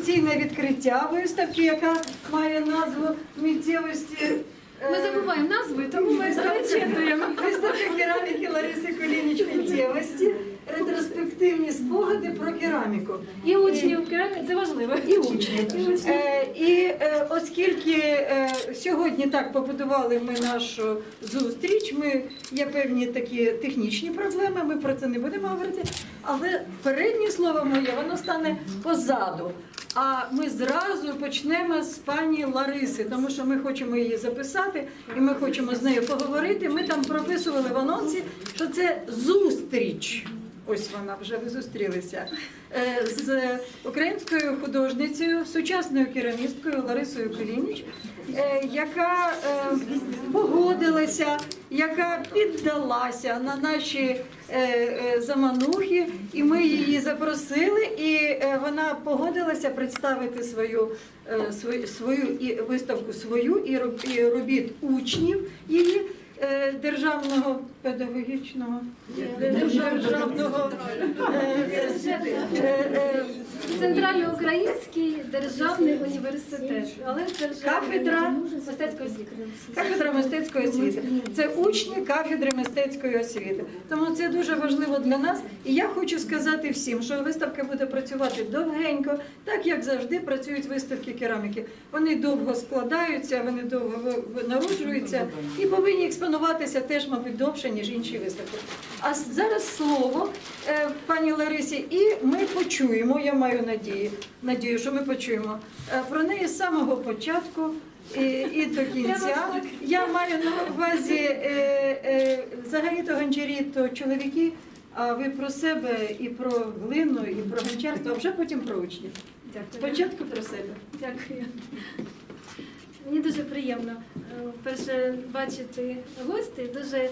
офіційне відкриття виставки, яка має назву миттєвості. е, Ми забуваємо назву, і тому ми перечитуємо. Виставка кераміки Лариси Колініч миттєвості, ретроспективні спогади про кераміку. І учнів кераміки, це важливо. І учнів. І е, оскільки е, сьогодні так побудували ми нашу зустріч, ми є певні такі технічні проблеми, ми про це не будемо говорити. Але переднє слово моє воно стане позаду. А ми зразу почнемо з пані Лариси, тому що ми хочемо її записати і ми хочемо з нею поговорити. Ми там прописували в анонсі, що це зустріч. Ось вона вже ви зустрілися е, з українською художницею, сучасною керамісткою Ларисою Колініч, е, яка е, погодилася, яка піддалася на наші заманухи, і ми її запросили, і вона погодилася представити свою, свою, свою і виставку свою і робіт учнів її. Е, Державного педагогічного державного е, е, е, Центральноукраїнський державний університет, але Кафедра. мистецької освіти. Кафедра мистецької освіти. Це учні кафедри мистецької освіти. Тому це дуже важливо для нас. І я хочу сказати всім, що виставка буде працювати довгенько, так як завжди працюють виставки кераміки. Вони довго складаються, вони довго народжуються і повинні експонуватися теж, мабуть, довше, ніж інші виставки. А зараз слово е, пані Ларисі, і ми почуємо. Я маю надію, надію, що ми почуємо е, про неї з самого початку. І, і до кінця я маю на увазі е, е, взагалі то гончарі, то чоловіки. А ви про себе і про глину, і про гончарство, а вже потім про учнів. Дякую. Спочатку про себе. Дякую. Мені дуже приємно е, вперше бачити гостей, дуже ем,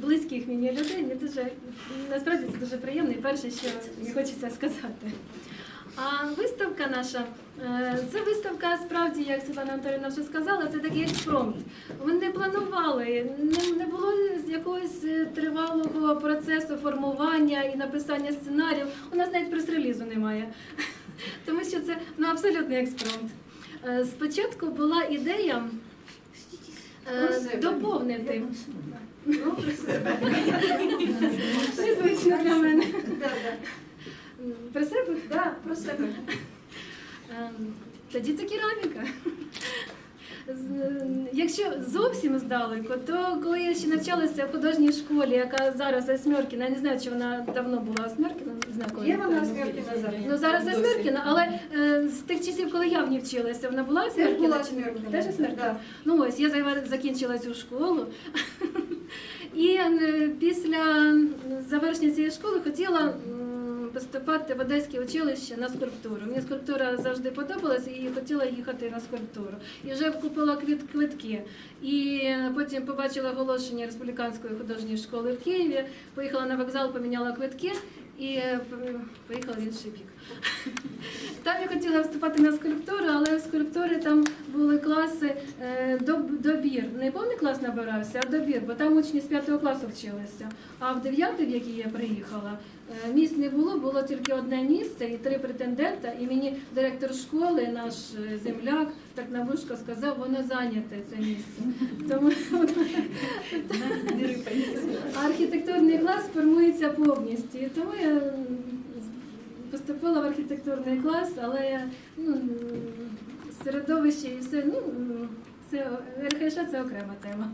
близьких мені людей. Мені дуже насправді це дуже приємно і перше, що мені хочеться сказати. А виставка наша е, це виставка справді, як Світлана Анатолійовна вже сказала, це такий експромт. Ми не планували, не, не було якогось е, тривалого процесу формування і написання сценаріїв. У нас навіть прес-релізу немає. Тому що це ну, абсолютний експромт. Е, Спочатку була ідея. Доповнити. Ну. Незвично для мене. Про себе? Так, про себе. Ем, Тоді це кераміка. Якщо зовсім здалеку, то коли я ще навчалася в художній школі, яка зараз Осьмеркіна, я не знаю, чи вона давно була Осьмеркіна, не знаю, коли Є вона. Смеркіна зараз? Ну зараз. Осьмеркіна, але е, з тих часів, коли я в ній вчилася, вона була Теж Осьмеркіна? була. Теж Осьмеркіна? Да. Ну ось я закінчила цю школу. І е, після завершення цієї школи хотіла поступати в Одеське училище на скульптуру. Мені скульптура завжди подобалась і хотіла їхати на скульптуру. І вже купила квитки. І потім побачила оголошення республіканської художньої школи в Києві. Поїхала на вокзал, поміняла квитки і е, поїхала в інший бік. Там я хотіла вступати на скульптуру, але в скульптурі там були класи е, добір. Не повний клас набирався, а добір, бо там учні з 5 класу вчилися. А в 9, в який я приїхала, місць не було, було тільки одне місце і три претендента. І мені директор школи, наш е, земляк, так на вушко сказав, воно зайняте це місце. Тому архітектурний клас формується повністю. Тому я поступила в архітектурний клас, але ну, середовище і все, ну, це РХШ це окрема тема.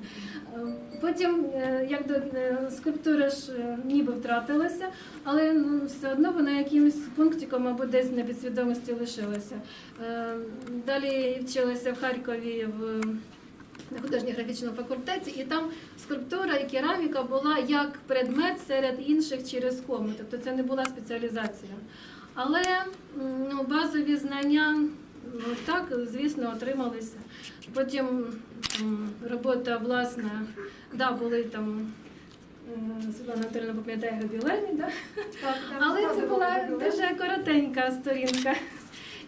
Е, Потім, е, як до е, скульптура ж ніби втратилася, але ну, все одно вона якимось пунктиком або десь на підсвідомості лишилася. Далі вчилася в Харкові в на художньо-графічному факультеті, і там скульптура і кераміка була як предмет серед інших через кому. Тобто це не була спеціалізація. Але ну, базові знання так, звісно, отрималися. Потім робота власна, да, були там. м, Світлана Анатольовна пам'ятає ювілейний, да? але це була дуже коротенька сторінка.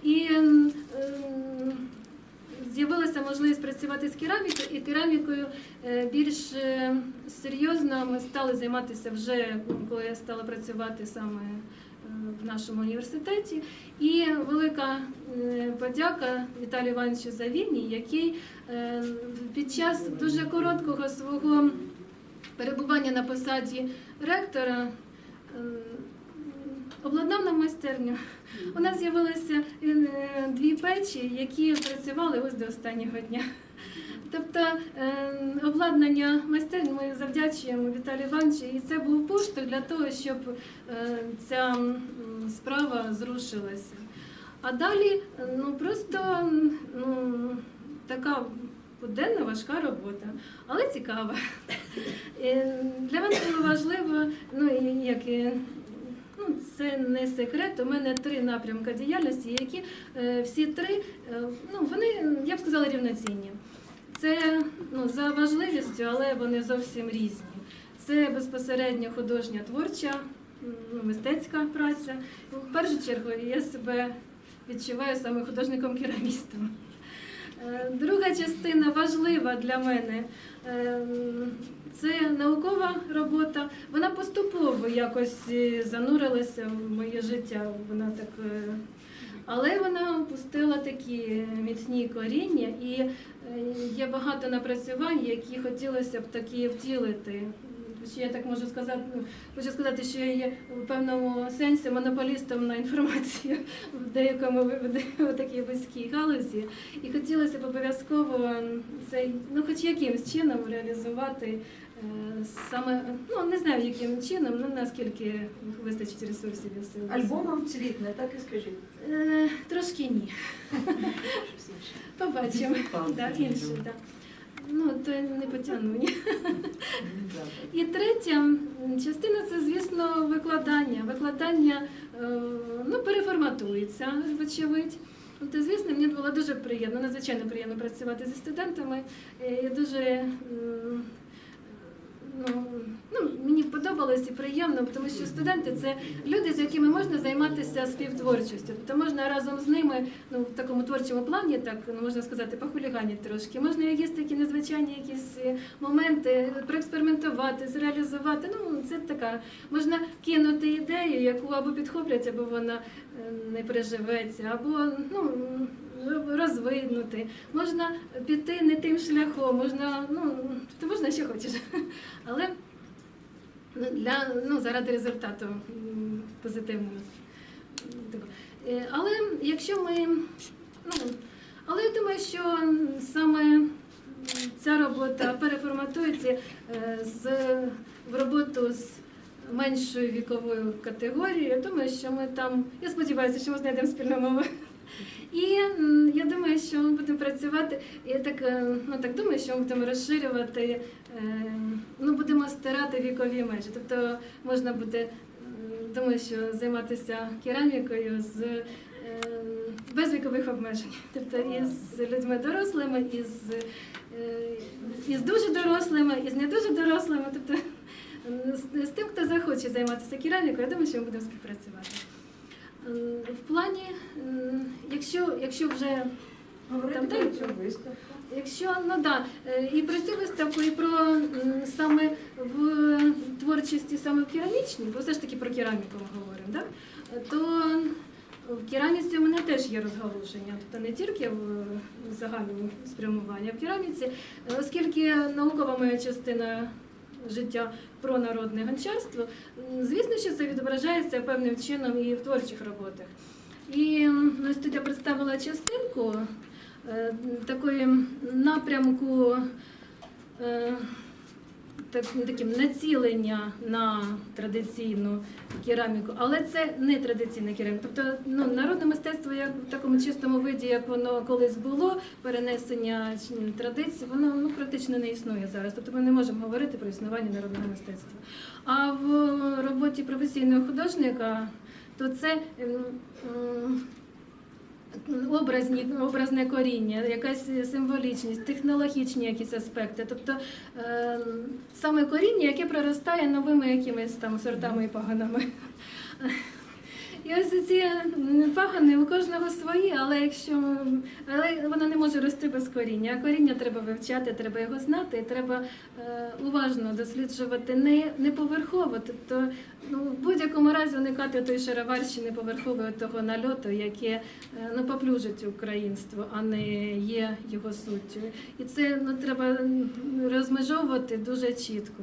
І ем, з'явилася можливість працювати з керамікою, і керамікою е, більш е, серйозно ми стали займатися вже, коли я стала працювати саме в нашому університеті. І велика е, подяка Віталію Івановичу Завіні, який е, під час дуже короткого свого перебування на посаді ректора е, обладнав нам майстерню. У нас з'явилися дві печі, які працювали ось до останнього дня. Тобто е, обладнання майстерні ми завдячуємо Віталію Івановичу, і це був поштовх для того, щоб е, ця справа зрушилася. А далі ну просто ну, така буденна важка робота, але цікава. Е, Для мене було важливо, ну як і Ну, це не секрет. У мене три напрямки діяльності, які всі три, ну вони, я б сказала, рівноцінні. Це ну, за важливістю, але вони зовсім різні. Це безпосередньо художня творча, ну, мистецька праця. В першу чергу я себе відчуваю саме художником-керамістом. Е, Друга частина важлива для мене. Е, Це наукова робота. Вона поступово якось е, занурилася в моє життя. Вона так, але вона пустила такі міцні коріння, і е, є багато напрацювань, які хотілося б такі втілити. Ще я так можу сказати, хочу сказати, що я є в певному сенсі монополістом на інформацію в деякому в такій вузькій галузі. І хотілося б обов'язково цей, ну хоч якимсь чином реалізувати саме, ну не знаю яким чином, ну наскільки вистачить ресурсів і сил. Альбомом цвітне, так і скажіть. Е, трошки ні. Побачимо. Да, інше, да. Ну, то не потягну. Ні. І третя частина це, звісно, викладання. Викладання е, ну, переформатується, вочевидь. То, звісно, мені було дуже приємно, надзвичайно приємно працювати зі студентами. Е, Я дуже м, ну, ну, мені подобалось і приємно, тому що студенти це люди, з якими можна займатися співтворчістю. Тобто можна разом з ними ну, в такому творчому плані, так ну, можна сказати, похуліганити трошки. Можна якісь такі незвичайні якісь моменти проекспериментувати, зреалізувати. Ну, це така. Можна кинути ідею, яку або підхоплять, або вона не переживеться, або ну, розвинути. Можна піти не тим шляхом, можна, ну, тобто можна що хочеш. Але для, ну, заради результату позитивного. Е, Але якщо ми. Ну, але я думаю, що саме ця робота переформатується е, з, в роботу з меншою віковою категорією. Я думаю, що ми там, я сподіваюся, що ми знайдемо спільну мову. І я думаю, що ми будемо працювати. Я так, е, ну, так думаю, що ми будемо розширювати, е, ну, будемо стирати вікові межі. Тобто можна буде, думаю, що займатися керамікою з е, без вікових обмежень. Тобто із людьми дорослими, із, із дуже дорослими, із не дуже дорослими. Тобто з, з тим, хто захоче займатися керамікою, я думаю, що ми будемо співпрацювати. В плані, якщо, якщо вже Говорити Там про цю виставку. Якщо ну да, е, і про цю виставку, і про саме в творчості саме в керамічній, бо все ж таки про кераміку ми говоримо, да? то в кераміці у мене теж є розгалуження, тобто не тільки в загальному спрямуванні, а в кераміці, е, оскільки наукова моя частина життя про народне гончарство, звісно, що це відображається певним чином і в творчих роботах. І м, ось тут я представила частинку е, такої напрямку е, так, таким націлення на традиційну кераміку, але це не традиційна кераміка. Тобто ну, народне мистецтво як в такому чистому виді, як воно колись було, перенесення традицій, воно ну, практично не існує зараз. Тобто ми не можемо говорити про існування народного мистецтва. А в роботі професійного художника то це. Образні, образне коріння, якась символічність, технологічні якісь аспекти. Тобто е, саме коріння, яке проростає новими якимись там сортами і паганами. І ось ці м, пагани у кожного свої, але якщо але воно не може рости без коріння. А коріння треба вивчати, треба його знати, і треба е, уважно досліджувати не, не поверхово. Тобто ну, в будь-якому разі уникати той шароварщини поверхової того нальоту, яке е, ну, поплюжить українство, а не є його суттю. І це ну, треба розмежовувати дуже чітко.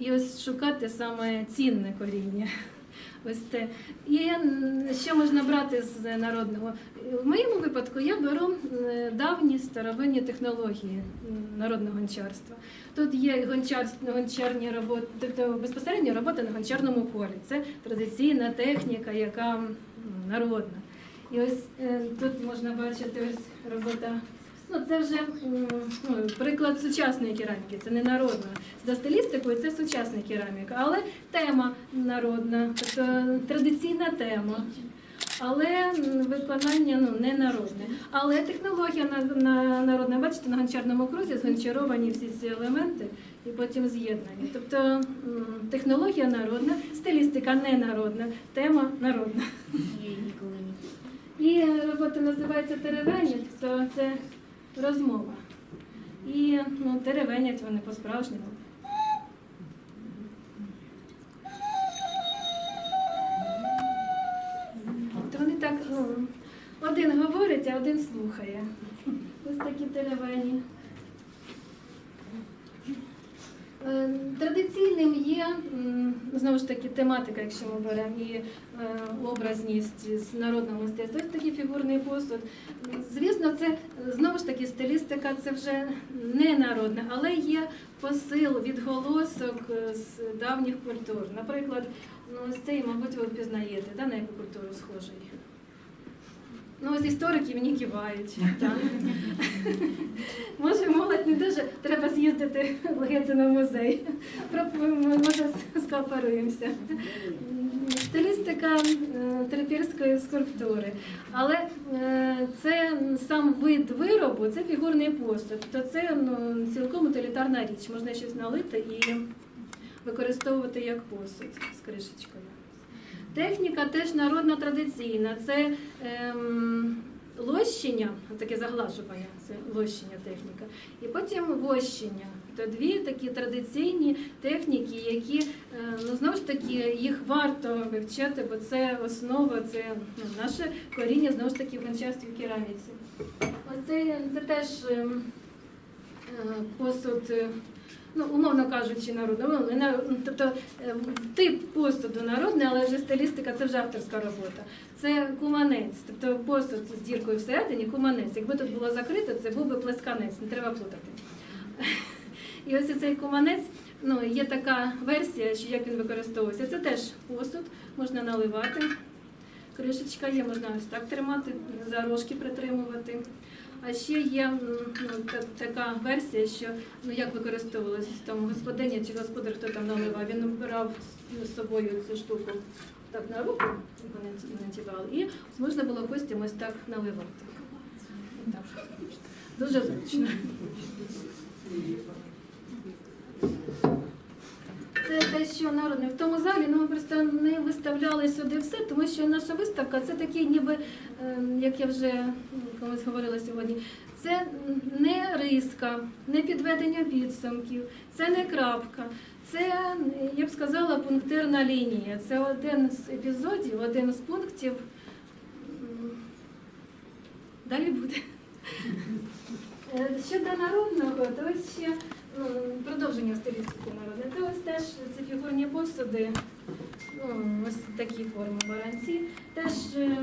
І ось шукати саме цінне коріння. Те. І що можна брати з народного? В моєму випадку я беру давні старовинні технології народного гончарства. Тут є гончарство, гончарні роботи, тобто безпосередньо робота на гончарному полі. Це традиційна техніка, яка народна. І ось е, тут можна бачити ось робота. Ну, це вже ну, приклад сучасної кераміки, це не народна. За стилістикою це сучасна кераміка, але тема народна, тобто традиційна тема. Але виконання ну, не народне. Але технологія на, на народна, бачите, на гончарному крузі згончаровані всі ці елементи і потім з'єднані. Тобто технологія народна, стилістика не народна, тема народна. І робота називається теревенять, то це розмова. І ну, деревенять вони по-справжньому. То вони так, ну, один говорить, а один слухає. Ось такі теревені. Е, Традиційним є знову ж таки тематика, якщо ми беремо і е, образність з народного мистецтва. Ось такий фігурний посуд. Звісно, це е, знову ж таки стилістика, це вже не народна, але є посил, відголосок е, з давніх культур. Наприклад, ну ось цей, мабуть, ви впізнаєте, да, на яку культуру схожий. Ну, ось історики мені кивають. Може, молодь не дуже треба з'їздити в Гетзино музей. Може, скооперуємося. Стилістика е, трипільської скульптури. Але е, це сам вид виробу, це фігурний посуд. То це ну, цілком утилітарна річ. Можна щось налити і використовувати як посуд з кришечкою. Техніка теж народна традиційна. Це ем, лощення, таке заглажування, це лощення техніка. І потім вощення. То дві такі традиційні техніки, які е, ну знову ж таки їх варто вивчати, бо це основа, це ну, наше коріння знову ж таки в гончарстві в кераміці. Оце це теж ем, е, посуд. Ну, умовно кажучи, народний. Не на- ну, Тобто е, тип посуду народний, але вже стилістика це вже авторська робота. Це куманець, тобто посуд з діркою всередині, куманець. Якби тут було закрито, це був би плесканець, не треба плутати. І ось цей куманець, ну, є така версія, що як він використовується. Це теж посуд, можна наливати. Кришечка є, можна ось так тримати, за рожки притримувати. А ще є ну, та- така версія, що ну як використовувалась там господиня чи господар, хто там наливав, він брав з- з собою цю штуку так на руку, вони надівали, і можна було потім ось так наливати. Отак. Дуже зручно. Це те, що народне. В тому залі ну, ми просто не виставляли сюди все, тому що наша виставка це такий, ніби, ем, як я вже комусь говорила сьогодні, це не риска, не підведення підсумків, це не крапка. Це, я б сказала, пунктирна лінія. Це один з епізодів, один з пунктів. Далі буде. Е, Щодо народного, то ще ну, продовження стилістики народне. Це ось теж ці фігурні посуди, ну, ось такі форми баранці. Теж е,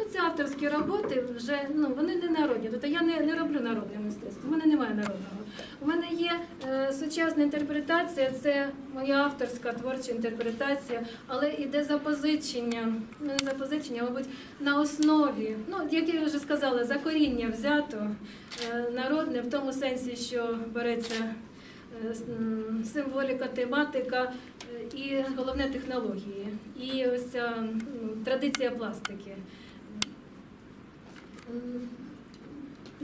ну, це авторські роботи, вже ну, вони не народні. Тобто я не, не роблю народне мистецтво, у мене немає народного. У мене є е, сучасна інтерпретація, це моя авторська творча інтерпретація, але іде запозичення, ну не запозичення, мабуть, на основі, ну як я вже сказала, за коріння взято е, народне в тому сенсі, що береться е, символіка, тематика е, і головне технології, і ось ця традиція пластики.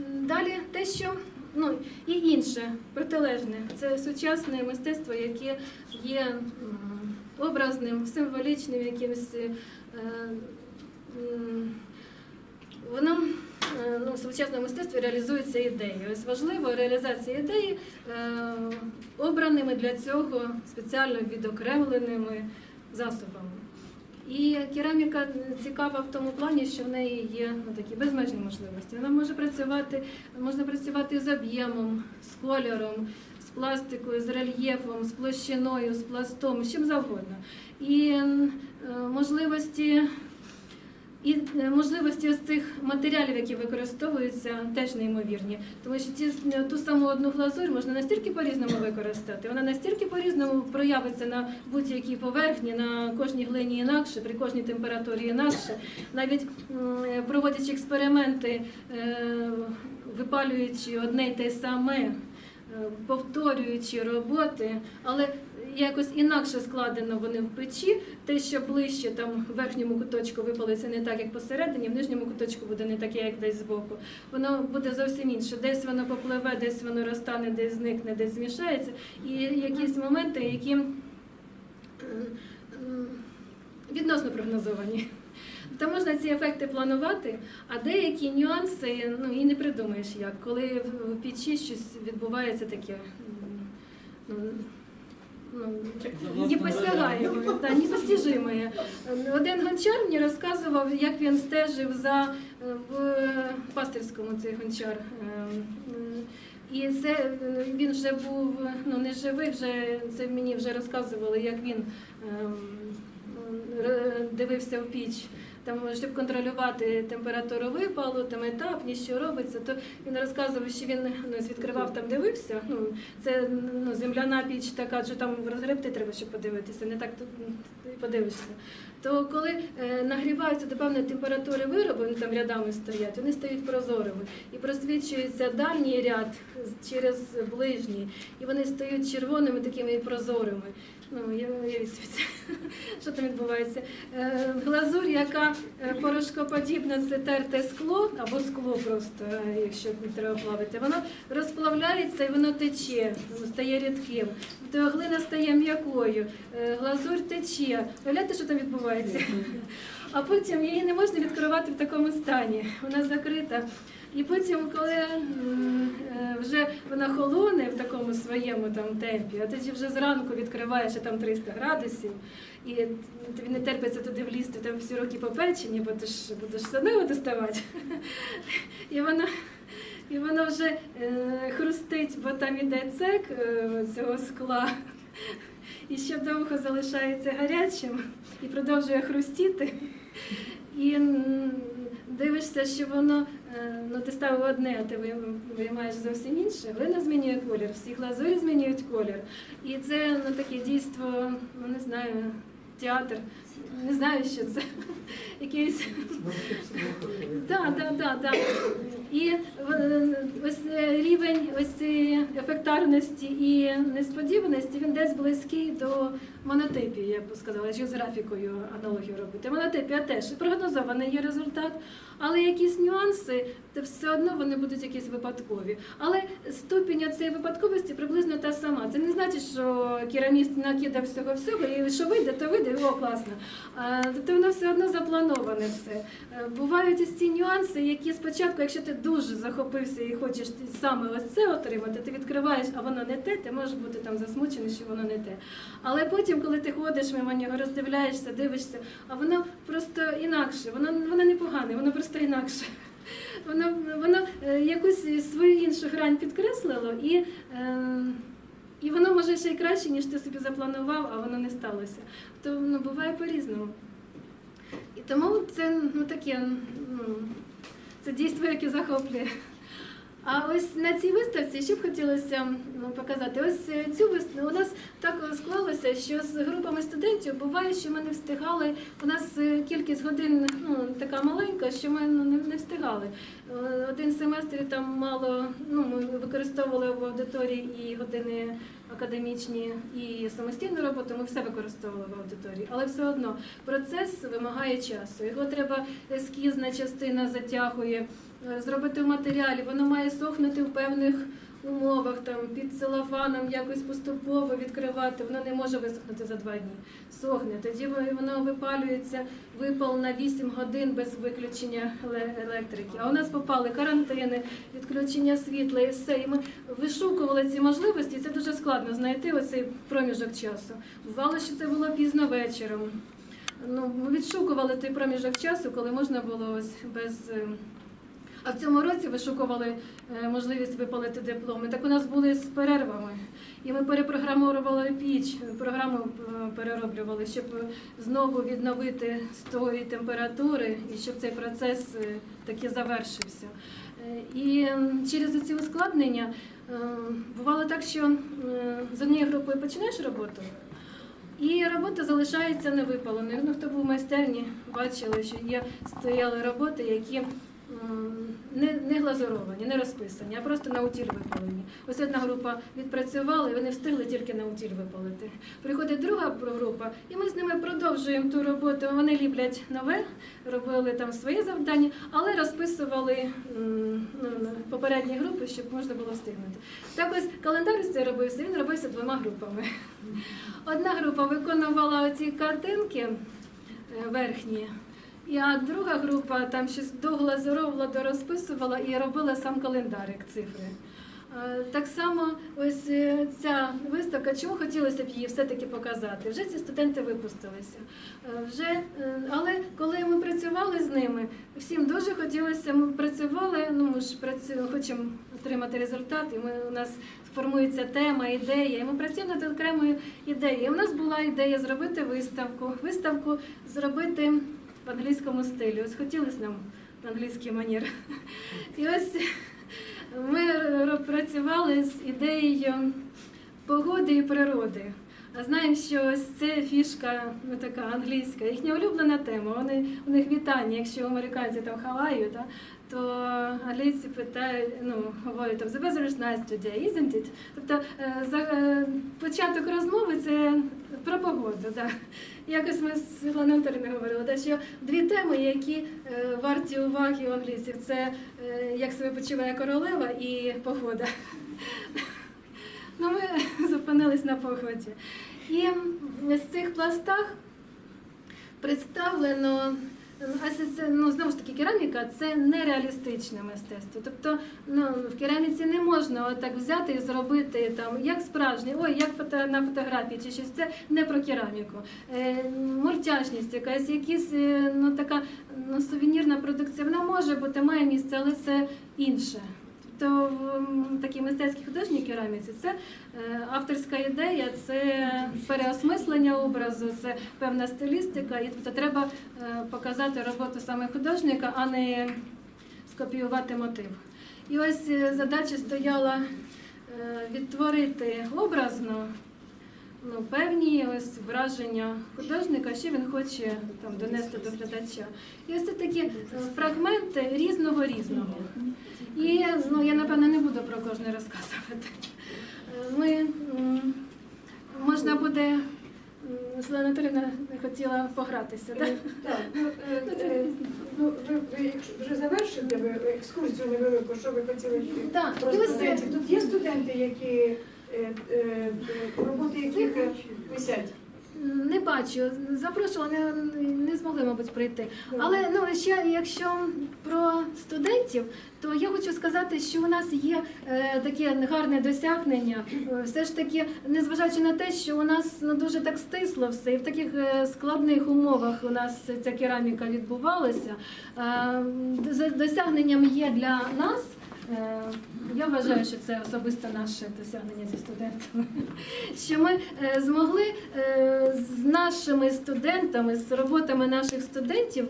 Далі те, що ну і інше протилежне, це сучасне мистецтво, яке є образним, символічним, якимось е, Воно е, ну, в сучасному реалізується ідеї. Ось важливо реалізація ідеї е, обраними для цього спеціально відокремленими засобами. І кераміка цікава в тому плані, що в неї є ну, такі безмежні можливості. Вона може працювати, можна працювати з об'ємом, з кольором, з пластикою, з рельєфом, з площиною, з пластом, з чим завгодно. І е, можливості. І е, можливості ось цих матеріалів, які використовуються, теж неймовірні. Тому що ті, ту саму одну глазурь можна настільки по-різному використати, вона настільки по-різному проявиться на будь-якій поверхні, на кожній глині інакше, при кожній температурі інакше. Навіть проводячи експерименти, е, випалюючи одне й те саме, е, повторюючи роботи, але якось інакше складено вони в печі. Те, що ближче там в верхньому куточку випалиться не так, як посередині, в нижньому куточку буде не таке, як десь збоку. Воно буде зовсім інше. Десь воно попливе, десь воно розтане, десь зникне, десь змішається. І якісь моменти, які відносно прогнозовані. То можна ці ефекти планувати, а деякі нюанси ну, і не придумаєш як. Коли в печі щось відбувається таке. Ну, ну, непосягаєме, та, непостижимое. Один гончар мені розказував, як він стежив за е, в пастирському цей гончар. Е, І це е, він вже був ну не живий, вже це мені вже розказували, як він ем, дивився в піч. Там, щоб контролювати температуру випалу, там етапні, що робиться, то він розказував, що він ну, відкривав там, дивився. Ну, це ну, земляна піч така, що там розгребти треба, щоб подивитися, не так тут подивишся. То коли е, нагріваються до певної температури вироби, вони там рядами стоять, вони стають прозорими. І просвічується дальній ряд через ближній, і вони стають червоними такими прозорими. Ну, я уявіть що там відбувається. Е, глазурь, яка е, порошкоподібна, це терте скло або скло просто, якщо не треба плавити, воно розплавляється і воно тече, стає рідким. То глина стає м'якою, глазурь тече. Уявляєте, що там відбувається? А потім її не можна відкривати в такому стані. Вона закрита. І потім, коли е, вже вона холоне в такому своєму там темпі, а тоді вже зранку відкриваєш а там 300 градусів, і тобі не терпиться туди влізти там всі роки попечені, бо ти ж будеш його доставати. І воно, і воно вже е, хрустить, бо там іде цек е, цього скла. І ще довго залишається гарячим і продовжує хрустіти. І дивишся, що воно е, ну, ти ставив одне, а ти виймаєш зовсім інше. Глина змінює колір, всі глазурі змінюють колір. І це ну, таке дійство, ну не знаю, театр. Не знаю, що це. Якийсь так, так, так, так. І е, ось е, рівень ось цієї ефектарності і несподіваності він десь близький до монотипії, я б сказала, з графікою аналогію робити. Монотипія теж прогнозований є результат, але якісь нюанси, то все одно вони будуть якісь випадкові. Але ступінь цієї випадковості приблизно та сама. Це не значить, що кераміст накидав всього всього, і що вийде, то вийде, о, класно. А, Тобто воно все одно заплановане все. Е, Бувають ось ці нюанси, які спочатку, якщо ти дуже захопився і хочеш саме ось це отримати, ти відкриваєш, а воно не те, ти можеш бути там засмучений, що воно не те. Але потім, коли ти ходиш мимо нього, роздивляєшся, дивишся, а воно просто інакше, воно, воно не погане, воно просто інакше. Воно, воно е, якусь свою іншу грань підкреслило і. Е, і воно може ще й краще, ніж ти собі запланував, а воно не сталося. То ну, буває по-різному. І тому це ну, таке, ну, це дійство, яке захоплює. А ось на цій виставці ще б хотілося показати. Ось е, цю виставку у нас так склалося, що з групами студентів буває, що ми не встигали. У нас е, кількість годин ну, така маленька, що ми ну, не, встигали. Е, Один семестр там мало, ну, ми використовували в аудиторії і години академічні, і самостійну роботу. Ми все використовували в аудиторії, але все одно процес вимагає часу. Його треба ескізна частина затягує. Е, Зробити в матеріалі, воно має сохнути в певних умовах, там під целофаном якось поступово відкривати, воно не може висохнути за два дні. Сохне. Тоді воно випалюється випал на 8 годин без виключення електрики. А у нас попали карантини, відключення світла і все. І ми вишукували ці можливості. і Це дуже складно знайти оцей проміжок часу. Бувало, що це було пізно вечором. Ну, ми відшукували той проміжок часу, коли можна було ось без. А в цьому році вишукували е, можливість випалити дипломи. Так у нас були з перервами. І ми перепрограмували піч, програму е, перероблювали, щоб знову відновити з температури і щоб цей процес е, таки завершився. І через ці ускладнення бувало так, що з однією групою починаєш роботу. І робота залишається невипаленою. Ну, хто був в майстерні, бачили, що є стояли роботи, які не, не глазуровані, не розписані, а просто на утіль випалені. Ось одна група відпрацювала, і вони встигли тільки на утіль випалити. Приходить друга група, і ми з ними продовжуємо ту роботу. Вони ліплять нове, робили там свої завдання, але розписували ну, попередні групи, щоб можна було встигнути. Так ось календар цей робився, він робився двома групами. Одна група виконувала оці картинки е, верхні, а друга група там щось доглазуровувала, дорозписувала і робила сам календарик цифри. Е, Так само ось е, ця виставка, чому хотілося б її все-таки показати? Вже ці студенти випустилися. Е, Вже, але коли ми працювали з ними, всім дуже хотілося, ми працювали, ну ми ж працюємо, хочемо отримати результат, і ми, у нас формується тема, ідея, і ми працюємо над окремою ідеєю. У нас була ідея зробити виставку, виставку зробити в англійському стилі. Ось хотілося нам на англійський манір. І ось ми працювали з ідеєю погоди і природи. А знаємо, що ось це фішка ну, така англійська, їхня улюблена тема. Вони, у них вітання, якщо американці там хаваю, да, то англійці питають, ну, говорять, там, the weather is nice today, isn't it? Тобто е, за, е, початок розмови це про погоду. Да. Якось ми з Світланою Анатолією говорили, да, що дві теми, які е, варті уваги у англійців, це як себе почуває королева і погода. Ну, ми зупинились на погоді. І з цих пластах представлено. А це, ну, знову ж таки, кераміка це нереалістичне мистецтво. Тобто ну, в кераміці не можна отак взяти і зробити там, як справжнє, ой, як фото, на фотографії чи щось. Це не про кераміку. Е, мультяшність, якась, якісь е, ну, така ну, сувенірна продукція, вона може бути, має місце, але це інше. Тобто в м, такій мистецькій кераміці це е, авторська ідея, це переосмислення образу, це певна стилістика, і тобто треба е, показати роботу саме художника, а не скопіювати мотив. І ось е, задача стояла відтворити образно ну, певні ось враження художника, що він хоче там донести до глядача. І ось це такі фрагменти різного різного. І ну, я напевно не буду про кожне розказувати. Ми можна буде. Світлана не хотіла погратися. Так? Так, ну, е, е, ну, ви, вже завершите ви екскурсію невелику, що ви хотіли Так, про студентів. Тут є студенти, які е, роботи яких висять. Не бачу, запрошувала, не, не змогли, мабуть, прийти. Але ну ще якщо про студентів, то я хочу сказати, що у нас є е, таке гарне досягнення. Е, Все ж таки, незважаючи на те, що у нас ну, дуже так стисло все, і в таких е, складних умовах у нас ця кераміка відбувалася. Е, досягненням є для нас. Е, Я вважаю, що це особисто наше досягнення зі студентами. Що ми е, змогли е, з нашими студентами, з роботами наших студентів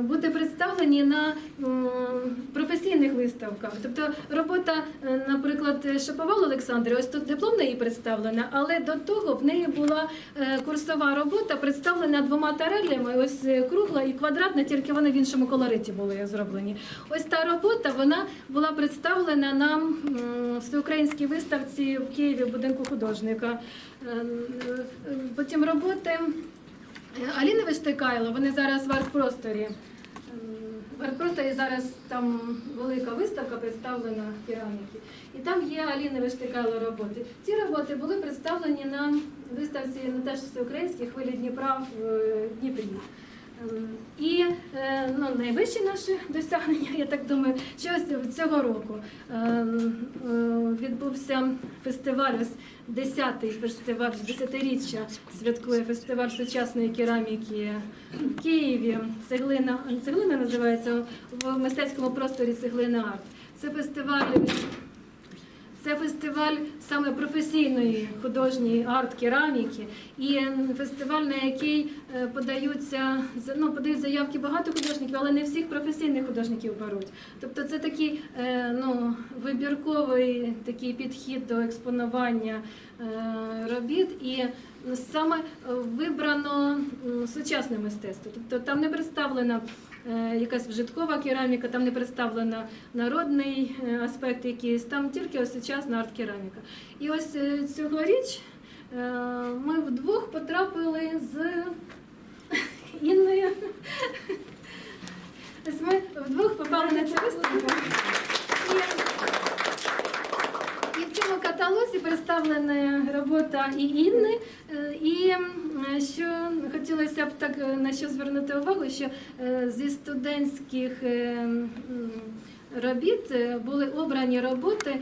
бути представлені на професійних виставках. Тобто робота, наприклад, Шаповал Олександри, ось тут диплом неї представлена, але до того в неї була курсова робота, представлена двома тарелями, ось кругла і квадратна, тільки вони в іншому колориті були зроблені. Ось та робота вона була представлена на м, всеукраїнській виставці в Києві в будинку художника. Е, е, Потім роботи Аліни Вештикайло, вони зараз в арт-просторі. М, Арт-Прота і зараз там велика виставка представлена кераміки. І там є Аліни Вештикайло роботи. Ці роботи були представлені на виставці Наташі Всеукраїнській хвилі Дніпра в е, Дніпрі. Ем, І е, ну, найвищі наші досягнення, я так думаю, що ось цього року ем, е, відбувся фестиваль, ось 10-й фестиваль, 10-річчя святкує фестиваль сучасної кераміки в Києві. Цеглина, цеглина називається в мистецькому просторі Цеглина Арт. Це фестиваль це фестиваль саме професійної художньої арт-кераміки, і фестиваль, на який е, подаються ну, подають заявки багато художників, але не всіх професійних художників беруть. Тобто це такий е, ну, вибірковий такий підхід до експонування е, робіт, і саме е, вибрано сучасне мистецтво. Тобто там не представлена е, якась вжиткова кераміка, там не представлена народний е, аспект якийсь, там тільки ось арт-кераміка. І ось е, цьогоріч е, ми вдвох потрапили з Інною. Ось ми вдвох попали на цю виставку. Цьому каталозі представлена робота і Інни. Е, І що хотілося б так е, на що звернути увагу, що е, зі студентських робіт були обрані роботи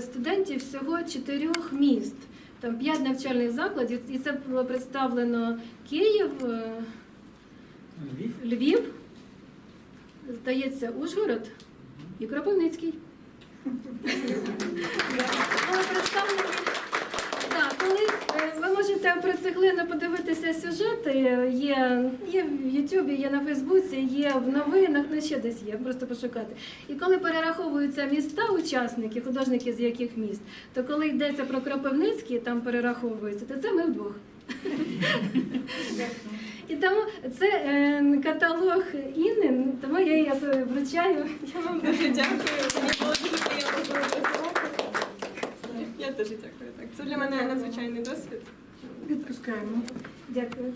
студентів всього чотирьох міст. Там п'ять навчальних закладів, і це було представлено Київ, Львів? Львів, здається, Ужгород і Кропивницький. Е, ви можете про цеглину подивитися сюжети, є, є в Ютубі, є на Фейсбуці, є в новинах, ну ще десь є, просто пошукати. І коли перераховуються міста, учасники, художники з яких міст, то коли йдеться про Кропивницький, там перераховується, то це ми вдвох. І тому це е, каталог Інни, тому я її вручаю. Я вам Дуже дякую. Я теж дякую. Так, це для мене надзвичайний досвід. Відпускаємо. дякую.